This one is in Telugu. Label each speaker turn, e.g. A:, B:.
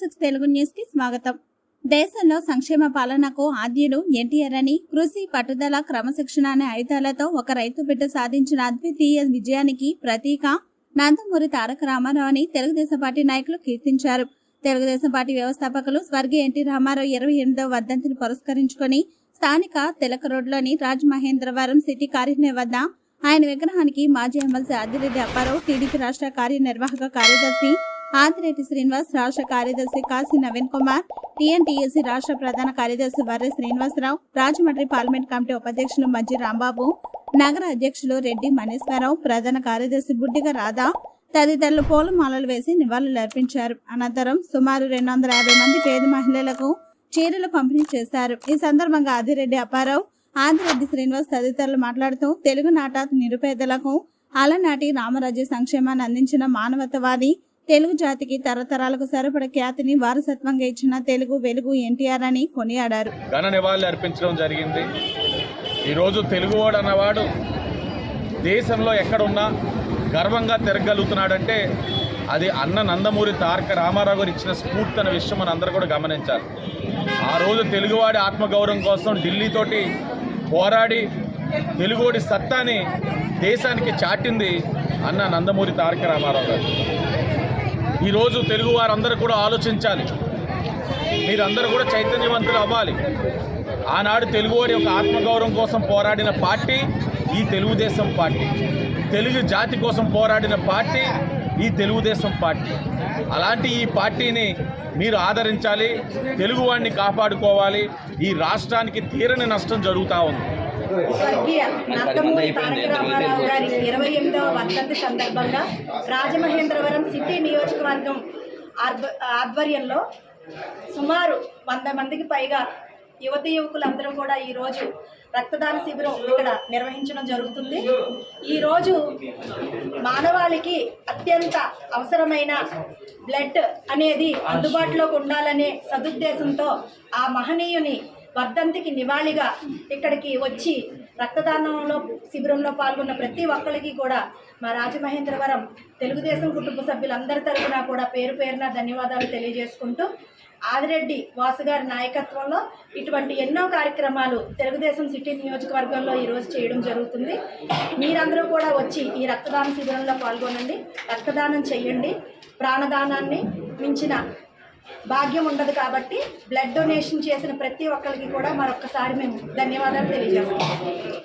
A: సిక్స్ తెలుగు న్యూస్కి స్వాగతం. దేశంలో సంక్షేమ పాలనకు ఆద్యులు ఎన్టీఆర్ అని కృషి పట్టుదల క్రమశిక్షణ అనే ఆయుధాలతో ఒక రైతు బిడ్డ సాధించిన అద్వితీయ విజయానికి ప్రతీక నందమూరి తారక రామారావు అని తెలుగుదేశం పార్టీ నాయకులు కీర్తించారు. తెలుగుదేశం పార్టీ వ్యవస్థాపకులు స్వర్గీయ ఎన్టీ రామారావు ఇరవై ఎనిమిదవ వర్ధంతిని పురస్కరించుకొని స్థానిక తిలక రోడ్లోని రాజ్ మహేంద్రవరం సిటీ కార్యాలయం వద్ద ఆయన విగ్రహానికి మాజీ ఎమ్మెల్సీ ఆదిరెడ్డి అప్పారావు టీడీపీ రాష్ట్ర కార్యనిర్వాహక కార్యదర్శి ఆదిరెడ్డి శ్రీనివాస్ రాష్ట్ర కార్యదర్శి కాశీ నవీన్ కుమార్ టీఎన్టీఎస్సీ రాష్ట్ర ప్రధాన కార్యదర్శి వర్రె శ్రీనివాసరావు రాజమండ్రి పార్లమెంట్ కమిటీ ఉపాధ్యక్షులు మజ్జి రాంబాబు నగర అధ్యక్షులు రెడ్డి మనీశ్వరరావు ప్రధాన కార్యదర్శి బుడ్డిగ రాధా తదితరులు పూలమాలలు వేసి నివాళులర్పించారు అనంతరం సుమారు రెండు వందల యాభై మంది పేద మహిళలకు చీరలు పంపిణీ చేశారు. ఈ సందర్భంగా ఆదిరెడ్డి అప్పారావు ఆదిరెడ్డి శ్రీనివాస్ తదితరులు మాట్లాడుతూ తెలుగు నాట నిరుపేదలకు అలనాటి రామరాజ్య సంక్షేమాన్ని అందించిన మానవతవాది తెలుగు జాతికి తరతరాలకు సరిపడ ఖ్యాతిని వారసత్వంగా ఇచ్చిన తెలుగు వెలుగు ఎన్టీఆర్ అని కొనియాడారు.
B: ఘన నివాళులు అర్పించడం జరిగింది. ఈరోజు తెలుగువాడు అన్నవాడు దేశంలో ఎక్కడున్నా గర్వంగా తిరగలుగుతున్నాడంటే అది అన్న నందమూరి తారక రామారావు గారు ఇచ్చిన స్ఫూర్తి అనే విషయం మనందరూ అందరూ కూడా గమనించాలి. ఆ రోజు తెలుగువాడి ఆత్మగౌరవం కోసం ఢిల్లీతోటి పోరాడి తెలుగువాడి సత్తాని దేశానికి చాటింది అన్న నందమూరి తారక రామారావు గారు. ఈరోజు తెలుగు వారందరూ కూడా ఆలోచించాలి. మీరందరూ కూడా చైతన్యవంతులు అవ్వాలి. ఆనాడు తెలుగువాడి యొక్క ఆత్మగౌరవం కోసం పోరాడిన పార్టీ ఈ తెలుగుదేశం పార్టీ. తెలుగు జాతి కోసం పోరాడిన పార్టీ ఈ తెలుగుదేశం పార్టీ. అలాంటి ఈ పార్టీని మీరు ఆదరించాలి తెలుగువాడిని కాపాడుకోవాలి. ఈ రాష్ట్రానికి తీరని నష్టం జరుగుతూ ఉంది.
C: స్వర్గీయ నందమూరి తారక రామారావు గారి ఇరవై ఎనిమిదవ వర్ధంతి సందర్భంగా రాజమహేంద్రవరం సిటీ నియోజకవర్గం ఆధ్వర్యంలో సుమారు వంద మందికి పైగా యువతి యువకులందరూ కూడా ఈరోజు రక్తదాన శిబిరం ఇక్కడ నిర్వహించడం జరుగుతుంది. ఈరోజు మానవాళికి అత్యంత అవసరమైన బ్లడ్ అనేది అందుబాటులోకి ఉండాలనే సదుద్దేశంతో ఆ మహనీయుని వర్ధంతికి నివాళిగా ఇక్కడికి వచ్చి రక్తదానంలో శిబిరంలో పాల్గొన్న ప్రతి ఒక్కరికి కూడా మా రాజమహేంద్రవరం తెలుగుదేశం కుటుంబ సభ్యులందరి తరఫున కూడా పేరు పేరున ధన్యవాదాలు తెలియజేసుకుంటూ ఆదిరెడ్డి వాసు గారి నాయకత్వంలో ఇటువంటి ఎన్నో కార్యక్రమాలు తెలుగుదేశం సిటీ నియోజకవర్గంలో ఈరోజు చేయడం జరుగుతుంది. మీరందరూ కూడా వచ్చి ఈ రక్తదాన శిబిరంలో పాల్గొనండి రక్తదానం చేయండి ప్రాణదానాన్ని మించిన భాగ్యం ఉండదు కాబట్టి బ్లడ్ డొనేషన్ చేసిన ప్రతి ఒక్కరికి కూడా మరొక్కసారి మేము ధన్యవాదాలు తెలియజేస్తాం.